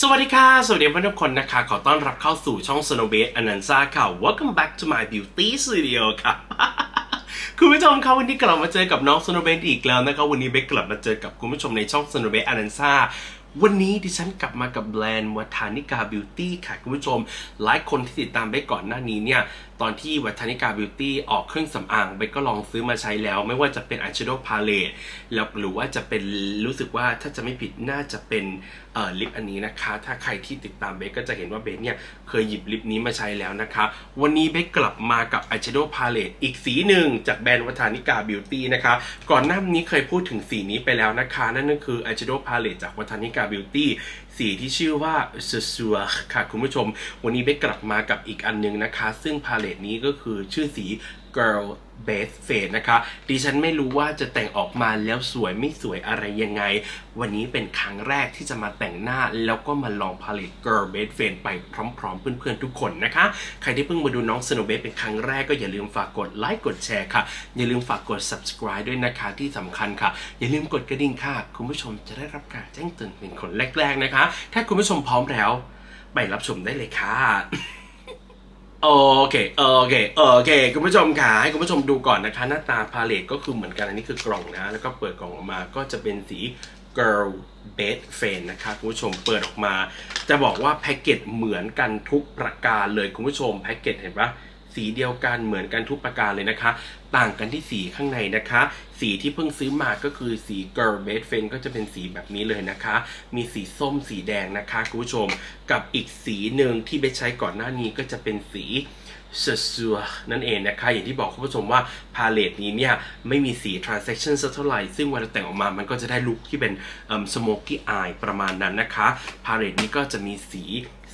สวัสดีค่ะ สวัสดีเพื่อนทุกคนนะคะ ขอต้อนรับเข้าสู่ช่อง s n o w b a s e อนันซ่าค่ะ Welcome back to my beauty studio ค่ะ คุณผู้ชมครับวันนี้กลับมาเจอกับน้อง s n o w b a s e อีกแล้วนะครับ วันนี้เบกกลับมาเจอกับคุณผู้ชมในช่อง s n o w b a s e อนันซ่าวันนี้ดิฉันกลับมากับแบรนด์วัฒนิกาบิวตี้ค่ะ คุณผู้ชม หลายคนที่ติดตามเบคก่อนหน้านี้เนี่ยตอนที่วัฒนิกาบิวตี้ออกเครื่องสำอางเบคก็ลองซื้อมาใช้แล้ว ไม่ว่าจะเป็นอายแชโดว์พาเลตแล้วหรือว่าจะเป็นรู้สึกว่าถ้าจะไม่ผิดน่าจะเป็นเอ่อลิปอันนี้นะคะ ถ้าใครที่ติดตามเบคก็จะเห็นว่าเบคเนี่ยเคยหยิบลิปนี้มาใช้แล้วนะคะ วันนี้เบคกลับมากับอายแชโดว์พาเลตอีกสีหนึ่งจากแบรนด์วัฒนิกาบิวตี้นะคะ ก่อนหน้านี้เคยพูดถึงสีนี้ไปแล้วนะคะ นั่นก็คืออายแชโดว์พาเลตจากวัฒนิกาบิวตี้ สีที่ชื่อว่าเซซัวค่ะคุณผู้ชม วันนี้เบ๊กลับมากับอีกอันหนึงนะคะ ซึ่งพาเลตนี้ก็คือชื่อสี Girl Base Fade นะคะ ดิฉันไม่รู้ว่าจะแต่งออกมาแล้วสวยไม่สวยอะไรยังไง วันนี้เป็นครั้งแรกที่จะมาแต่งหน้าแล้วก็มาลองพาเลต Girl Base Fade ไปพร้อมๆ เพื่อนๆทุกคนนะคะ ใครที่เพิ่งมาดูน้อง Snow Base เป็นครั้งแรกก็อย่าลืมฝากกดไลค์กดแชร์ค่ะ อย่าลืมฝากกด subscribe ด้วยนะคะที่สำคัญค่ะ อย่าลืมกดกระดิ่งค่ะ คุณผู้ชมจะได้รับการแจ้งเตือนเป็นคนแรกๆนะคะ ถ้าคุณผู้ชมพร้อมแล้ว ไปรับชมได้เลยค่ะ โอเคโอเคโอเคคุณผู้ชมค่ะให้คุณผู้ชมดูก่อนนะคะ หน้าตาพาเลตก็คือเหมือนกันอันนี้คือกล่องนะ แล้วก็เปิดกล่องออกมาก็จะเป็นสี Girl Bed f a n นะคะคุณผู้ชมเปิดออกมา จะบอกว่าแพ็กเกจเหมือนกันทุกประการเลยคุณผู้ชมแพ็กเกจเห็นปะ สีเดียวกันเหมือนกันทุกประการเลยนะคะ ต่างกันที่สีข้างในนะคะ สีที่เพิ่งซื้อมาก็คือสี Girl Bed f a n ก็จะเป็นสีแบบนี้เลยนะคะ มีสีส้มสีแดงนะคะคุณผู้ชม กับอีกสีหนึ่งที่ไปใช้ก่อนหน้านี้ก็จะเป็นสีเซซัวนั่นเองนะคะอย่างที่บอกคุณผู้ชมว่าพาเลตนี้เนี่ยไม่มีสี transaction สักเท่าไหร่ ซึ่งเวลาแต่งออกมามันก็จะได้ลุคที่เป็นสโมกี้อายประมาณนั้นนะคะ พาเลตนี้ก็จะมีสี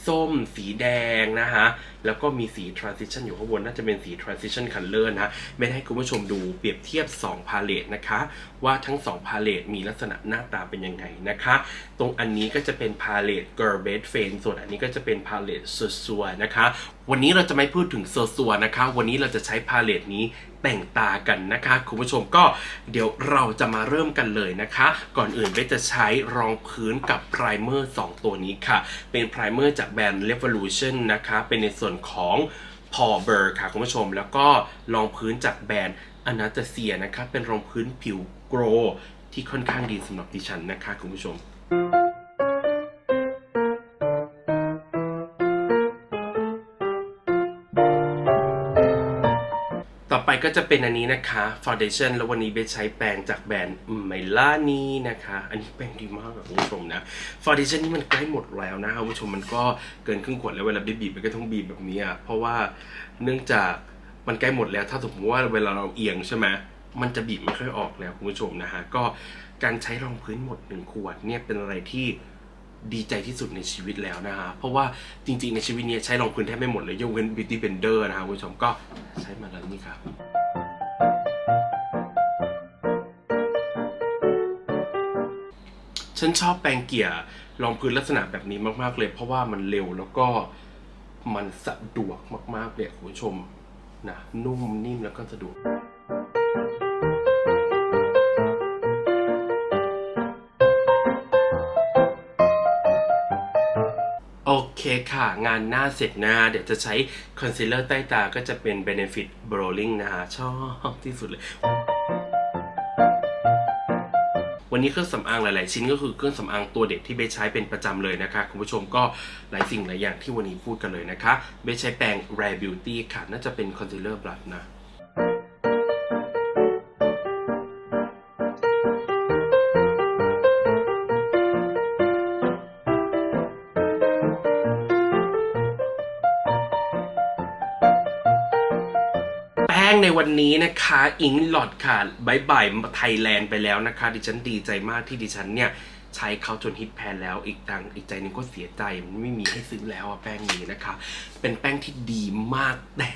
ส้ม สีแดงนะฮะ แล้วก็มีสี transition อยู่ข้างบน น่าจะเป็นสี transition color นะไม่ได้ให้คุณผู้ชมดูเปรียบเทียบ 2 พาเลตนะคะ ว่าทั้ง 2 พาเลตมีลักษณะหน้าตาเป็นยังไงนะคะ ตรงอันนี้ก็จะเป็นพาเลต girl bed f a n ส่วนอันนี้ก็จะเป็นพาเลตซัวๆนะคะ วันนี้เราจะไม่พูดถึงซัวๆนะคะ วันนี้เราจะใช้พาเลตนี้แต่งตากันนะคะ คุณผู้ชมก็เดี๋ยวเราจะมาเริ่มกันเลยนะคะ ก่อนอื่นเบสจะใช้รองพื้นกับไพรเมอร์ 2 ตัวนี้ค่ะ เป็นไพรเมอร์จากแบรนด์ Revolution นะคะ เป็นในส่วนของพอเบอร์ค่ะคุณผู้ชม แล้วก็รองพื้นจากแบรนด์อนาตาเซียนะครับเป็นรองพื้นผิวโกรที่ค่อนข้างดีสำหรับดิฉันนะคะคุณผู้ชม ก็จะเป็นอันนี้นะคะ Foundation แล้ววันนี้เบสใช้แปรงจากแบรนด์ไมล่านีนะคะ อันนี้แปรงดีมากคุณผู้ชมนะ Foundation นี่มันใกล้หมดแล้วนะคุณผู้ชมมันก็เกินครึ่งขวดแล้วเวลาบีบๆมันก็ต้องบีบแบบนี้อะเพราะว่าเนื่องจากมันใกล้หมดแล้ว ถ้าสมมติว่าเวลาเราเอียงใช่ไหมมันจะบีบไม่ค่อยออกแล้วคุณผู้ชมนะฮะก็การใช้รองพื้นหมดหนึ่งขวดเนี่ยเป็นอะไรที่ ดีใจที่สุดในชีวิตแล้วนะฮะเพราะว่าจริงๆในชีวิตเนี้ใช้รองพื้นแทบไม่หมดเลยยกเว้น Beauty Blender นะครับคุณผู้ชมก็ใช้มาแล้วนี่ครับฉันชอบแปรงเกี่ยรองพื้นลักษณะแบบนี้มากๆเลย เพราะว่ามันเร็วแล้วก็มันสะดวกมากๆเลยคุณผู้ชมนะนุ่มนิ่มแล้วก็สะดวก เคค่ะ งานหน้าเสร็จนะเดี๋ยวจะใช้คอนซีลเลอร์ใต้ตาก็จะเป็น Benefit Brawling นะฮะ ชอบที่สุดเลยวันนี้เครื่องสำอางหลาย ๆ ชิ้นก็คือเครื่องสำอางตัวเด็กที่เบสใช้เป็นประจำเลยนะคะ คุณผู้ชมก็หลายสิ่งหลายอย่างที่วันนี้พูดกันเลยนะคะ เบสใช้แปรง Rare Beauty ค่ะ น่าจะเป็นคอนซีลเลอร์บลัชนะ วันนี้นะคะอิงหลอดค่ะบายบายไทยแลนด์ไปแล้วนะคะ ดิฉันดีใจมากที่ดิฉันเนี่ยใช้เขาจนฮิตแพนแล้วอีกทางอีกใจนึงก็เสียใจมันไม่มีให้ซื้อแล้วอะแป้งนี้นะคะ เป็นแป้งที่ดีมากแต่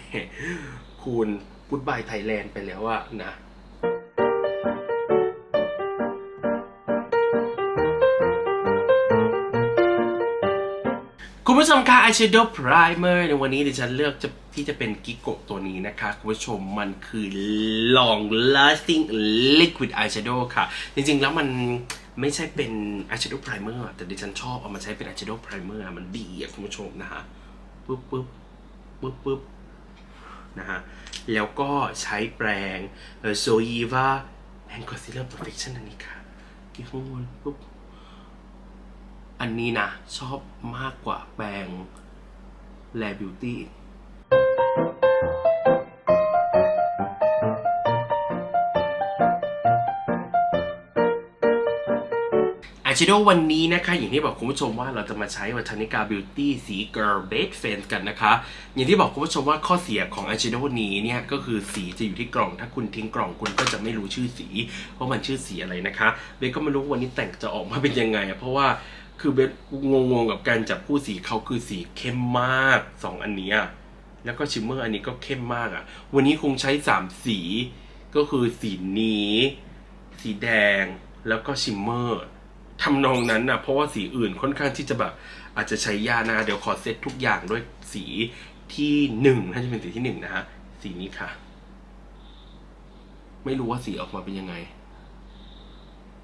คุณพูดบายไทยแลนด์ไปแล้วอะนะคุณผู้ชมคะ eyeshadow primer ในวันนี้ดิฉันเลือกจะ ที่จะเป็นกิโกตัวนี้นะคะคุณผู้ชมมันคือ long lasting liquid eyeshadow ค่ะ จริงๆแล้วมันไม่ใช่เป็น eyeshadow primer แต่ดิฉันชอบเอามาใช้เป็น eyeshadow primer มันดีอะคุณผู้ชมนะฮะปึ๊บปึ๊บปึ๊บปึ๊บนะฮะแล้วก็ใช้แปรงโซยีวาแอนคอนซีลเลอร์ perfection อันนี้ค่ะที่ข้างบนปุ๊บอันนี้นะ ชอบมากกว่าแปรงแลบิวตี้ อายแชโดวันนี้นะคะอย่างที่บอกคุณผู้ชมว่าเราจะมาใช้วัฒนิกาบิวตี้สี Girl Base Face กันนะคะ อย่างที่บอกคุณผู้ชมว่าข้อเสียของอายแชโดว์นี้เนี่ยก็คือสีจะอยู่ที่กล่อง ถ้าคุณทิ้งกล่องคุณก็จะไม่รู้ชื่อสีว่าะมันชื่อสีอะไรนะคะเบสก็ไม่รู้วันนี้แต่งจะออกมาเป็นยังไง เพราะว่าคือเบสงงๆกับการจับคู่สีเขาคือสีเข้มมากสองอันเนี้ย แล้วก็ชิมเมอร์อันนี้ก็เข้มมากอะวันนี้คงใช้สามสี ก็คือสีนี้ สีแดง แล้วก็ชิมเมอร์ทำนองนั้นนะเพราะว่าสีอื่นค่อนข้างที่จะแบบอาจจะใช้ยานะ เดี๋ยวขอเซตทุกอย่างด้วยสีที่หนึ่งถ้าจะเป็นสีที่หนึ่งนะฮะ สีนี้ค่ะ ไม่รู้ว่าสีออกมาเป็นยังไง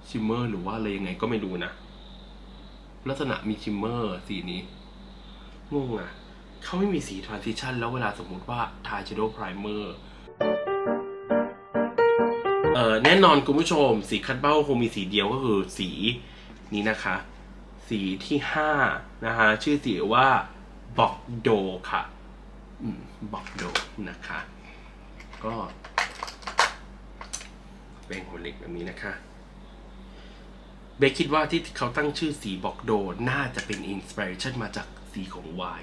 ชิมเมอร์หรือว่าอะไรยังไงก็ไม่รู้นะ ลักษณะมีชิมเมอร์สีนี้งงอะ เขาไม่มีสีทรานซิชันแล้วเวลาสมมุติว่าทาชิโด primer เอ่อแน่นอนคุณผู้ชม สีคัดเบ้าคงมีสีเดียวก็คือสีนี้นะคะ สีที่ห้านะคะ ชื่อสีว่าบอกโดค่ะบอกโดนะคะ ก็เป็นหัวเหล็กแบบนี้นะคะเบคคิดว่าที่เขาตั้งชื่อสีบอกโด น่าจะเป็นอินสปิเรชันมาจากสีของวาย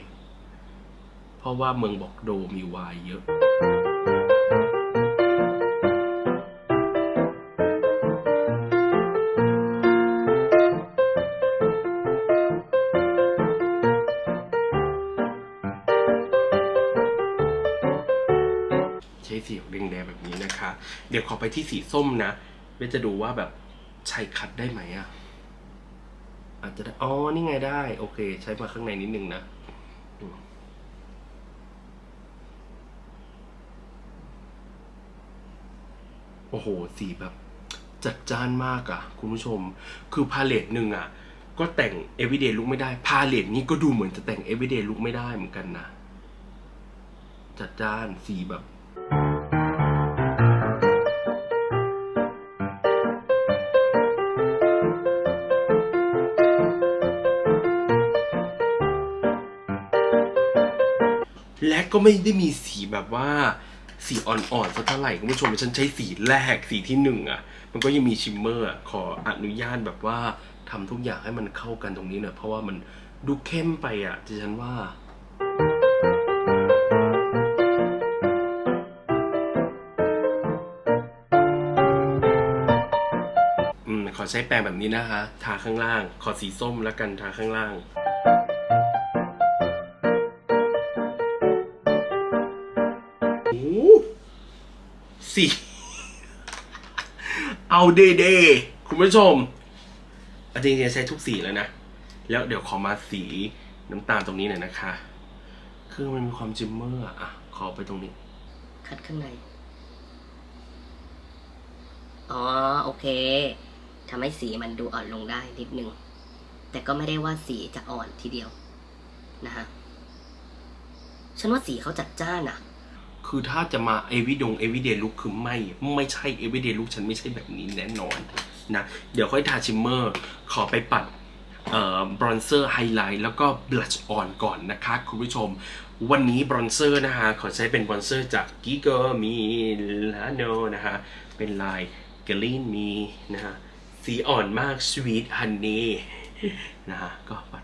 เพราะว่าเมืองบอกโดมีวายเยอะ ใช้สีของแดงๆแบบนี้นะคะ เดี๋ยวขอไปที่สีส้มนะเบสจะดูว่าแบบใช้คัดได้ไหมอะอาจจะได้ อ๋อ นี่ไงได้ โอเค ใช้มาข้างในนิดนึงนะอืมโอ้โห สีแบบจัดจ้านมากอะคุณผู้ชม คือพาเลตหนึ่งอะก็แต่ง everyday look ไม่ได้ พาเลตนี้ก็ดูเหมือนจะแต่ง everyday look ไม่ได้เหมือนกันนะ จัดจ้านสีแบบและก็ไม่ได้มีสีแบบว่า สีอ่อนๆสักเท่าไหร่คุณผู้ชมฉันใช้สีแรกสีที่หนึ่งอะ มันก็ยังมีชิมเมอร์อะขออนุญาตแบบว่าทำทุกอย่างให้มันเข้ากันตรงนี้หน่อยเพราะว่ามันดูเข้มไปอะดิฉันว่าอืมขอใช้แปรงแบบนี้นะคะ ทาข้างล่าง ขอสีส้มแล้วกันทาข้างล่าง สีเอาเดเดคุณผู้ชมจริงๆใช้ทุกสีแล้วนะ แล้วเดี๋ยวขอมาสีน้ำตาลตรงนี้หน่อยนะคะ คือมันมีความจิมเมอร์อะอะ ขอไปตรงนี้ คัดข้างใน อ๋อ โอเคทำให้สีมันดูอ่อนลงได้นิดนึง แต่ก็ไม่ได้ว่าสีจะอ่อนทีเดียวนะฮะฉันว่าสีเขาจัดจ้านอะ คือถ้าจะมาเอวิดงเอวิเดลุกคือไม่ ไม่ใช่เอวิเดลุกฉันไม่ใช่แบบนี้แน่นอนนะ เดี๋ยวค่อยทาชิมเมอร์ ขอไปปัดเอ่อบรอนเซอร์ไฮไลท์แล้วก็บลัชออนก่อนนะคะ คุณผู้ชม วันนี้บรอนเซอร์นะคะ ขอใช้เป็นบรอนเซอร์จากกิโกอร์มีลาโนนะคะ เป็นลายเกลีนมีนะฮะสีอ่อนมากสวีทฮันนี่นะฮะก็ปัด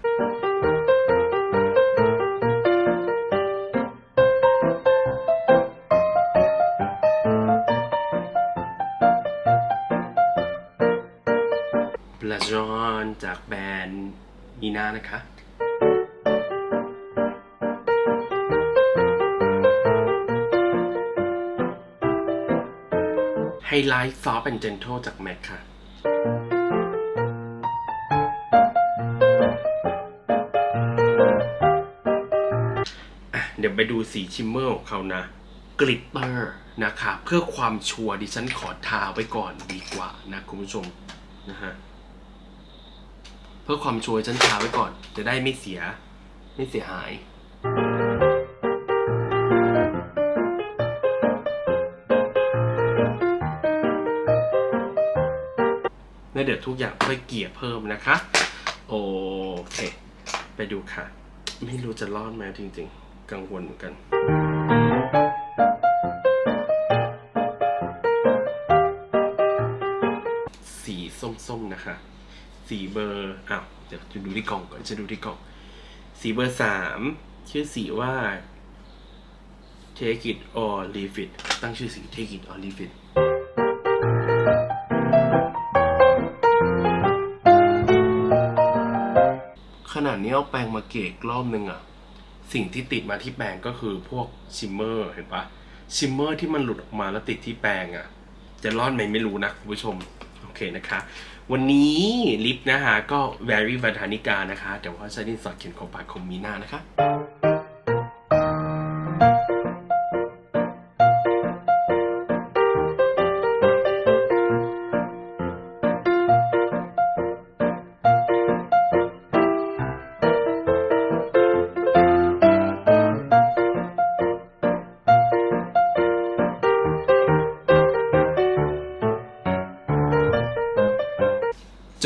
บลาจอนจากแบรนด์นีน่านะคะไฮไลท์ซอฟต์แอนด์เจนทจากแม็กค่ะอะเดี๋ยวไปดูสีชิมเมอร์ของเขานะกลิตเตอร์นะคะ เพื่อความชัวร์ดิฉันขอทาไว้ก่อนดีกว่านะคุณผู้ชมนะฮะ เพื่อความชัวร์ฉันทาไว้ก่อน จะได้ไม่เสีย ไม่เสียหาย แล้วเดี๋ยวทุกอย่างค่อยเกี่ยเพิ่มนะคะ โอเค ไปดูค่ะ ไม่รู้จะรอดไหมจริงๆ กังวลเหมือนกันสีส้มๆนะคะ สีเบอร์อ้าวเดี๋ยวจะดูที่กล่องก่อนจะดูที่กล่องสีเบอร์สามชื่อสีว่า take it or leave it ตั้งชื่อสี take it or leave it ขนาดนี้เอาแปรงมาเกกรอบนึงอะสิ่งที่ติดมาที่แปรงก็คือพวกชิมเมอร์เห็นปะชิมเมอร์ที่มันหลุดออกมาแล้วติดที่แปรงอะจะรอดไหมไม่รู้นะคุณผู้ชม เคนะคะ วันนี้ลิฟนะคะก็ very วัฒนิกานะคะ แต่ว่าใช้ดินสอดเขียนของปากของมีนานะคะ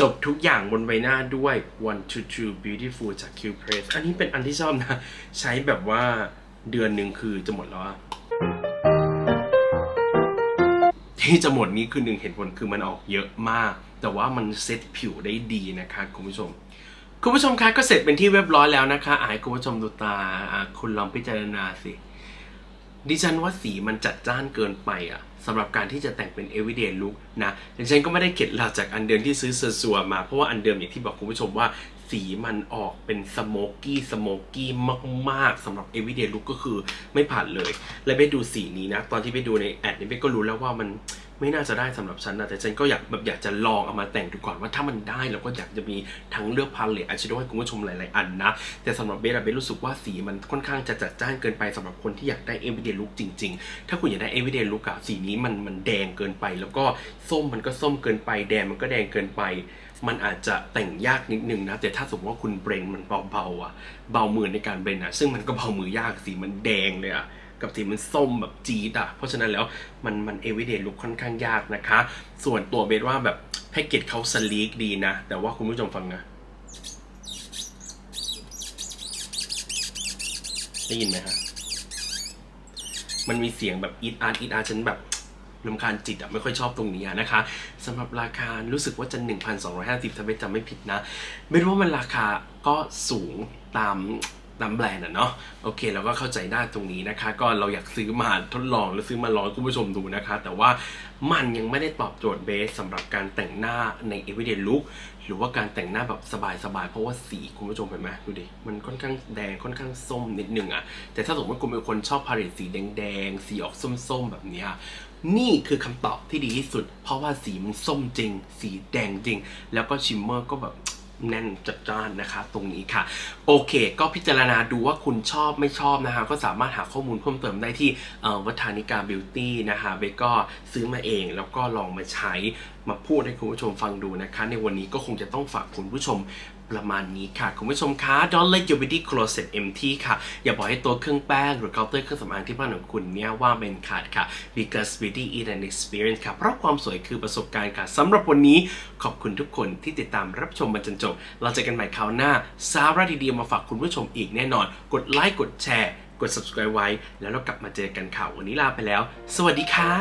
จบทุกอย่างบนใบหน้าด้วย one to two beautiful จาก Q Press อันนี้เป็นอันที่ชอบนะ ใช้แบบว่าเดือนหนึ่งคือจะหมดแล้วอะที่จะหมดนี้คือหนึ่งเหตุผลคือมันออกเยอะมาก แต่ว่ามันเซ็ตผิวได้ดีนะคะคุณผู้ชม คุณผู้ชมคะก็เสร็จเป็นที่เรียบร้อยแล้วนะคะอะให้คุณผู้ชมดูตาคุณลองพิจารณาสิ ดิฉันว่าสีมันจัดจ้านเกินไปอะ สำหรับการที่จะแต่งเป็น everyday look นะดิฉันก็ไม่ได้เก็ดหลาจากอันเดิมที่ซื้อเซอร์ซัวมา เพราะว่าอันเดิมอย่างที่บอกคุณผู้ชมว่าสีมันออกเป็นสโมกกี้สโมกกี้มาก ๆสำหรับ everyday look ก็คือไม่ผ่านเลย และไปดูสีนี้นะ ตอนที่ไปดูในแอดนี่ไปก็รู้แล้วว่ามัน ไม่น่าจะได้สำหรับฉันนะแต่ฉันก็อยากแบบอยากจะลองเอามาแต่งดูก่อนว่าถ้ามันได้เราก็อยากจะมีทั้งเลือกพาเลตอาจจะด้วยให้คุณผู้ชมหลายๆอันนะแต่สำหรับเบสอะเบสรู้สึกว่าสีมันค่อนข้างจะจัดจ้านเกินไปสำหรับคนที่อยากได้ everyday look จริง ๆ ถ้าคุณอยากได้ everyday look อะสีนี้มันมันแดงเกินไป แล้วก็ส้มมันก็ส้มเกินไป แดงมันก็แดงเกินไป มันอาจจะแต่งยากนิดนึงนะแต่ถ้าสมมติว่าคุณเบรนมันเบาๆอะเบามือในการเบรนอะซึ่งมันก็เบามือยากสีมันแดงเลยอะ กับสีมันส้มแบบจี๊ดอะเพราะฉะนั้นแล้วมันมัน everyday look ค่อนข้างยากนะคะ ส่วนตัวเบสว่าแบบแพ็กเกจเขาสลีกดีนะ แต่ว่าคุณผู้ชมฟังนะ ได้ยินไหมฮะมันมีเสียงแบบอีดอาร์ตอีดอาร์ฉันแบบลำคาญจิตอะไม่ค่อยชอบตรงนี้นะคะสำหรับราคารู้สึกว่าจะ 1,250ถ้าไม่จำไม่ผิดนะ ไม่รู้ว่ามันราคาก็สูงตาม ตามแบรนด์อะเนาะโอเคเราก็เข้าใจได้ตรงนี้นะคะ ก็เราอยากซื้อมาทดลองหรือซื้อมาลองคุณผู้ชมดูนะคะ แต่ว่ามันยังไม่ได้ตอบโจทย์เบสสำหรับการแต่งหน้าใน everyday look หรือว่าการแต่งหน้าแบบสบายๆ เพราะว่าสีคุณผู้ชมเห็นไหมดูดิ มันค่อนข้างแดงค่อนข้างส้มนิดนึงอะแต่ถ้าสมมติคุณเป็นคนชอบพาเลตสีแดงๆ สีออกส้มๆ แบบเนี้ยนี่คือคำตอบที่ดีที่สุด เพราะว่าสีมันส้มจริง สีแดงจริง แล้วก็ชิมเมอร์ก็แบบ แน่นจัดจ้านนะคะตรงนี้ค่ะ โอเค ก็พิจารณาดูว่าคุณชอบไม่ชอบนะคะ ก็สามารถหาข้อมูลเพิ่มเติมได้ที่วัฒนิกาบิวตี้นะคะเบก็ซื้อมาเองแล้วก็ลองมาใช้มาพูดให้คุณผู้ชมฟังดูนะคะ ในวันนี้ก็คงจะต้องฝากคุณผู้ชม ประมาณนี้ค่ะคุณผู้ชมคะ Don't let your beauty closet empty ค่ะ อย่าบอกให้ตัวเครื่องแป้ง หรือเคาน์เตอร์เครื่องสำอางที่บ้านของคุณเนี่ยว่างเป็นขาดค่ะ because beauty is an experience ค่ะ เพราะความสวยคือประสบการณ์ค่ะสำหรับวันนี้ขอบคุณทุกคนที่ติดตามรับชมมาจนจบ เราจอกันใหม่คราวหน้าสาระดีๆมาฝากคุณผู้ชมอีกแน่นอน กดไลค์กดแชร์ กด subscribe ไว้ แล้วเรากลับมาเจอกันค่ะวันนี้ลาไปแล้ว สวัสดีค่ะ